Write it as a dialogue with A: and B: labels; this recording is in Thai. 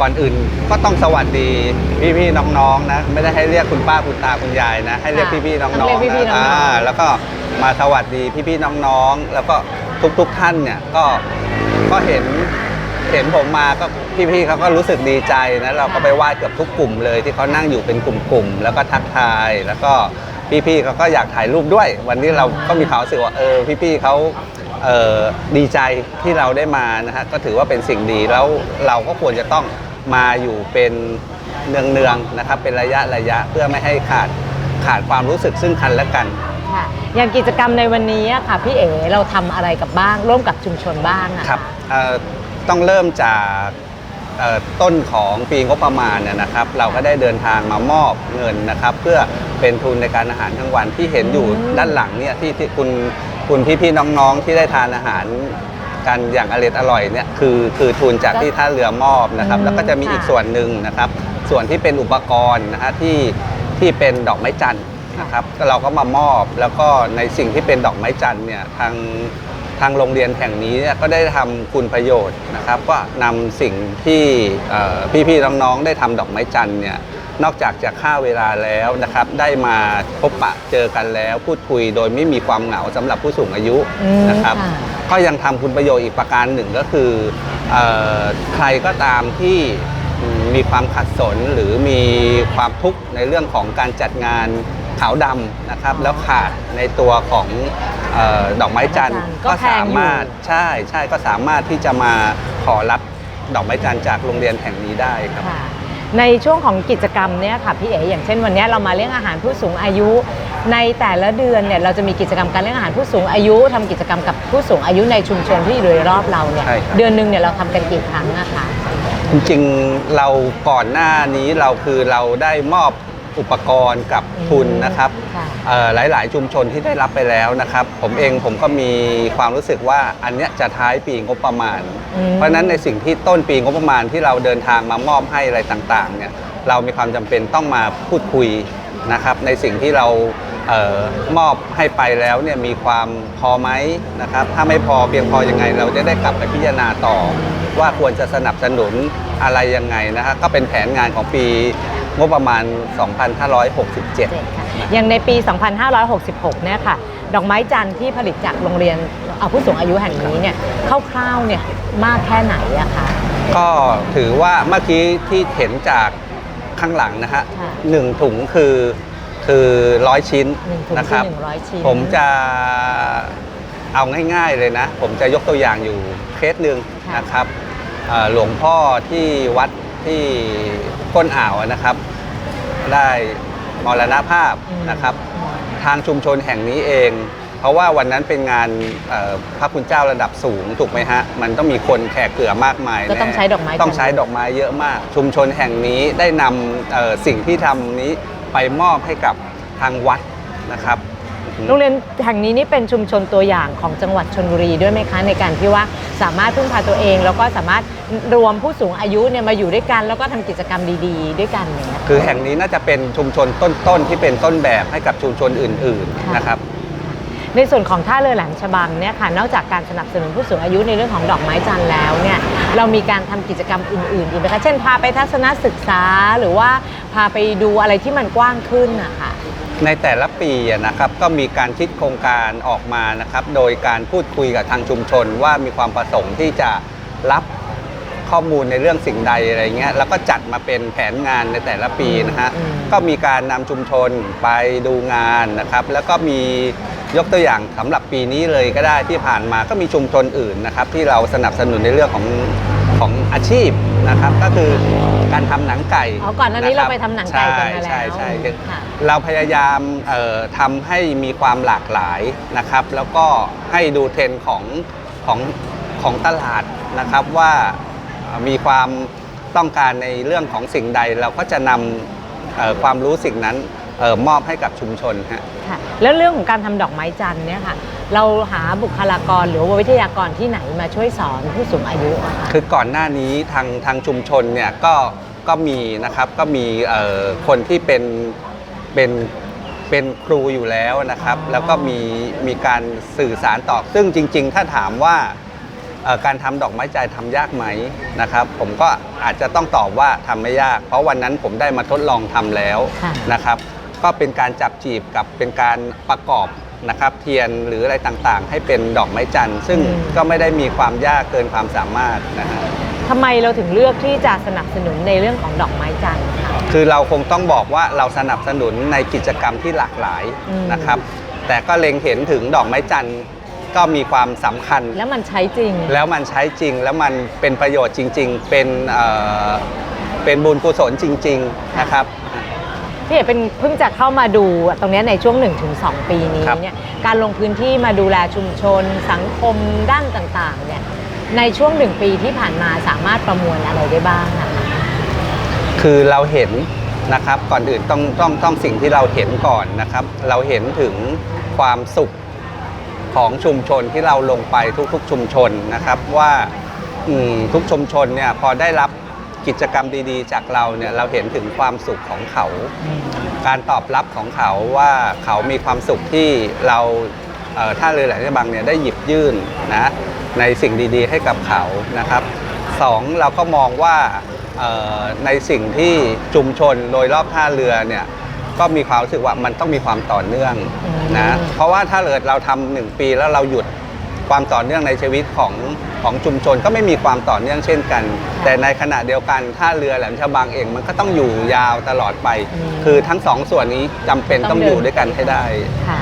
A: ก่อนอื่นก็ต้องสวัสดีพี่ๆน้องๆนะ ไม่ได้ให้เรียกคุณป้าคุณตาคุณยายนะ ให้เรียก
B: ค่ะ
A: พี่ๆน้
B: ต้
A: อ
B: องงเรียก
A: ๆ
B: พี่ๆ
A: นะ
B: น้องๆ
A: อ่าแล้วก็มาสวัสดีพี่ๆน้องๆ แล้วก็ทุกๆท่านเนี่ยก็ก็เห็นเห็นผมมาก็พี่ๆเขาก็รู้สึกดีใจนะเราก็ไปไหว้เกือบทุกกลุ่มเลย ที่เขานั่งอยู่เป็นกลุ่มๆแล้วก็ทักทาย แล้วก็พี่ๆเขาก็อยากถ่ายรูปด้วย วันนี้เราก็มีความรู้สึกว่าเออพี่ๆเขา เอ่อดีใจที่เราได้มานะฮะก็ถือว่าเป็นสิ่งดีแล้วเราก็ควรจะต้อง มาอยู่เป็นเนืองๆนะครับเป็นระยะระยะเพื่อไม่ให้ขาดขาดความรู้สึกซึ่งกันและกัน
B: ค่ะอย่างกิจกรรมในวันนี้อะค่ะพี่เอ๋เราทำอะไรกับบ้าง ร่วมกับชุมชนบ้างอะะ
A: ครับเอ่อต้องเริ่มจากเอ่อต้นของปีงบประมาณเนี่ยนะครับ เราก็ได้เดินทางมามอบเงินนะครับ เพื่อเป็นทุนในการอาหารกลางวันที่เห็นอยู่ด้านหลังเนี่ยที่ที่คุณคุณพี่ๆน้องๆที่ได้ทานอาหาร กันอย่างอร่อยอร่อยเนี่ยคือคือทุนจากที่ท่าเรือมอบนะครับ แล้วก็จะมีอีกส่วนหนึ่งนะครับ ส่วนที่เป็นอุปกรณ์นะฮะที่ที่เป็นดอกไม้จันทร์นะครับก็เราก็มามอบแล้วก็ในสิ่งที่เป็นดอกไม้จันทร์เนี่ยทางทางโรงเรียนแห่งนี้เนี่ยก็ได้ทำคุณประโยชน์นะครับ ก็นำสิ่งที่เอ่อพี่ๆน้องๆได้ทำดอกไม้จันทร์เนี่ย นอกจากจะฆ่าเวลาแล้วนะครับ ได้มาพบปะเจอกันแล้ว พูดคุยโดยไม่มีความเหงาสำหรับผู้สูงอายุ
B: อืม
A: นะครับ
B: ค่ะ
A: ก็ยังทำคุณประโยชน์อีกประการหนึ่งก็คือเออใครก็ตามที่อืมมีความขัดสนหรือมีความทุกข์ในเรื่องของการจัดงานขาวดำนะครับ แล้วขาดในตัวของเออดอกไม้จันทร์
B: ก็
A: ก็
B: แพงอยู่
A: สามารถใช่ใช่ก็สามารถที่จะมาขอรับดอกไม้จันทร์จากโรงเรียนแห่งนี้ได้ครับ
B: ค่ะ ในช่วงของกิจกรรมเนี่ยค่ะพี่เอ๋อย่างเช่นวันนี้เรามาเลี้ยงอาหารผู้สูงอายุ ในแต่ละเดือนเนี่ยเราจะมีกิจกรรมการเลี้ยงอาหารผู้สูงอายุทำกิจกรรมกับผู้สูงอายุในชุมชนที่อยู่โดยรอบเราเนี่ย
A: ใช่ครับ
B: เดือนหนึ่งเนี่ยเราทำกันกี่ครั้งอะคะ
A: จริงๆเราก่อนหน้านี้เราคือเราได้มอบ อุปกรณ์กับทุนนะครับ
B: ค่ะ
A: เอ่อหลาย ๆ ชุมชนที่ได้รับไปแล้วนะครับ ผมเองผมก็มีความรู้สึกว่าอันเนี้ยจะท้ายปีงบประมาณ
B: อืม
A: เพราะฉะนั้นในสิ่งที่ต้นปีงบประมาณที่เราเดินทางมามอบให้อะไรต่างๆเนี่ยเรามีความจำเป็นต้องมาพูดคุยนะครับในสิ่งที่เราเออมอบให้ไปแล้วเนี่ยมีความพอไหมนะครับ ถ้าไม่พอเพียงพอยังไง เราจะได้กลับไปพิจารณาต่อ ว่าควรจะสนับสนุนอะไรยังไงนะฮะก็เป็นแผนงานของปี งบประมาณ 2567
B: ค่ะอย่างในปี 2566 เนี่ยค่ะ ดอกไม้จันทร์ที่ผลิตจากโรงเรียนเอาผู้สูงอายุแห่งนี้เนี่ยคร่าวๆเนี่ยมากแค่ไหนอะคะ
A: ก็ถือว่าเมื่อกี้ที่เห็นจากข้างหลังนะฮะ
B: ค่ะ
A: หนึ่งถุงคือคือร้อยชิ้น
B: หนึ่งถุง
A: นะค
B: คือ
A: รับ
B: หนึ่งร้อยชิ้น
A: ผมจะเอาง่ายๆเลยนะ ผมจะยกตัวอย่างอยู่เคสหนึ่ง
B: ค่ะ
A: นะครับเอ่อหลวงพ่อที่วัด ที่ก้นอ่าวนะครับ ได้มรณภาพ
B: อืม
A: นะครับ ทางชุมชนแห่งนี้เอง เพราะว่าวันนั้นเป็นงานเอ่อพระคุณเจ้าระดับสูงถูกไหมฮะมันต้องมีคนแขกเกลือมากมาย
B: ก็ต้อง
A: แน่
B: ใช้ดอกไม้
A: ต้องใช้ดอกไม้เยอะมาก ชุมชนแห่งนี้ได้นำเอ่อสิ่งที่ทำนี้ไปมอบให้กับทางวัดนะครับ
B: โรงเรียนแห่งนี้นี่เป็นชุมชนตัวอย่างของจังหวัดชนบุรีด้วยไหมคะในการที่ว่าสามารถพึ่งพาตัวเอง แล้วก็สามารถรวมผู้สูงอายุเนี่ยมาอยู่ด้วยกัน แล้วก็ทำกิจกรรมดี ๆ ด้วยกันอย่างเงี้ย
A: คือแห่งนี้น่าจะเป็นชุมชนต้นๆที่เป็นต้นแบบให้กับชุมชนอื่น
B: ค่ะ
A: ๆนะครับ
B: ในส่วนของท่าเรือแหลมฉบังเนี่ยค่ะนอกจากการสนับสนุนผู้สูงอายุในเรื่องของดอกไม้จันทร์แล้วเนี่ยเรามีการทำกิจกรรมอื่นๆอีกไหมคะเช่นพาไปทัศนศึกษาหรือว่าพาไปดูอะไรที่มันกว้างขึ้นนะคะ
A: ในแต่ละปีอะนะครับก็มีการคิดโครงการออกมานะครับ โดยการพูดคุยกับทางชุมชนว่ามีความประสงค์ที่จะรับข้อมูลในเรื่องสิ่งใดอะไรเงี้ยแล้วก็จัดมาเป็นแผนงานในแต่ละปีนะฮะ
B: อืม
A: ก็มีการนำชุมชนไปดูงานนะครับ แล้วก็มียกตัวอย่างสำหรับปีนี้เลยก็ได้ที่ผ่านมาก็มีชุมชนอื่นนะครับ ที่เราสนับสนุนในเรื่องของ ของอาชีพนะครับ ก็คือการทำหนังไก่
B: อ๋อก่อนหน้านี้ะ
A: ค
B: เรา
A: บ
B: ไปทำหนังไก่กันมาแล้ว
A: ใช่ใช่ใช่
B: ค่ะ
A: เราพยายามเอ่อทำให้มีความหลากหลายนะครับ แล้วก็ให้ดูเทรนด์ของของของตลาดนะครับว่าเอ่อมีความต้องการในเรื่องของสิ่งใด เราก็จะนำเอ่อความรู้สิ่งนั้น เออมอบให้กับชุมชนฮะ
B: ค่ะแล้วเรื่องของการทำดอกไม้จันทร์เนี่ยค่ะ เราหาบุคลากรหรือว่าวิทยากรที่ไหนมาช่วยสอนผู้สูงอายุอะคะ
A: คือก่อนหน้านี้ทางทางชุมชนเนี่ยก็ก็มีนะครับก็มีเอ่อคนที่เป็นเป็นเป็นครูอยู่แล้วนะครับ
B: อ๋อ
A: แล้วก็มีมีการสื่อสารต่อซึ่งจริง ๆ ถ้าถามว่าเอ่อการทำดอกไม้ใจทำยากไหมนะครับ ผมก็อาจจะต้องตอบว่าทำไม่ยาก เพราะวันนั้นผมได้มาทดลองทำแล้ว
B: ค่ะ
A: นะครับ ก็เป็นการจับจีบกับเป็นการประกอบนะครับเทียนหรืออะไรต่างๆ ให้เป็นดอกไม้จันทร์ซึ่งก็ไม่ได้มีความยากเกินความสามารถนะฮะ
B: ทำไมเราถึงเลือกที่จะสนับสนุนในเรื่องของดอกไม้จันทร์คะ
A: คือเราคงต้องบอกว่าเราสนับสนุนในกิจกรรมที่หลากหลาย
B: อืม
A: นะครับ แต่ก็เล็งเห็นถึงดอกไม้จันทร์ก็มีความสำคัญ
B: แล้วมันใช้จริง
A: แล้วมันใช้จริงแล้วมันเป็นประโยชน์จริง ๆ เป็นเอ่อเป็นบุญกุศลจริง ๆ นะครับ
B: พี่เอกเป็นเพิ่งจะเข้ามาดูตรงเนี้ยในช่วง 1-2 ปีนี้
A: ครับ
B: เนี่ยการลงพื้นที่มาดูแลชุมชน สังคมด้านต่างๆเนี่ยในช่วงหนึ่งปีที่ผ่านมาสามารถประมวลอะไรได้บ้างอะคะ
A: คือเราเห็นนะครับก่อนอื่นต้องต้องต้องสิ่งที่เราเห็นก่อนนะครับ เราเห็นถึงความสุขของชุมชนที่เราลงไปทุกๆชุมชนนะครับว่าอืมทุกชุมชนเนี่ยพอได้รับ กิจกรรมดีๆ จากเราเนี่ยเราเห็นถึงความสุขของเขา การตอบรับของเขาว่าเขามีความสุขที่เราเอ่อท่าเรือแหลมฉบังเนี่ยได้หยิบยื่นนะในสิ่งดีๆให้กับเขานะครับสองเราก็มองว่าเอ่อในสิ่งที่ชุมชนโดยรอบท่าเรือเนี่ยก็มีความรู้สึกว่ามันต้องมีความต่อเนื่อง
B: อืม
A: นะเพราะว่าถ้าเกิดเราทำหนึ่งปีแล้วเราหยุด ความต่อเนื่องในชีวิตของของชุมชนก็ไม่มีความต่อเนื่องเช่นกัน แต่ในขณะเดียวกันท่าเรือแหลมฉบังเองมันก็ต้องอยู่ยาวตลอดไป
B: อืม
A: คือทั้งสองส่วนนี้จำเป็น
B: ต้
A: ต้
B: อ
A: องง
B: เดิน
A: อยู่ด้วยกันให้ได้
B: ค่ะ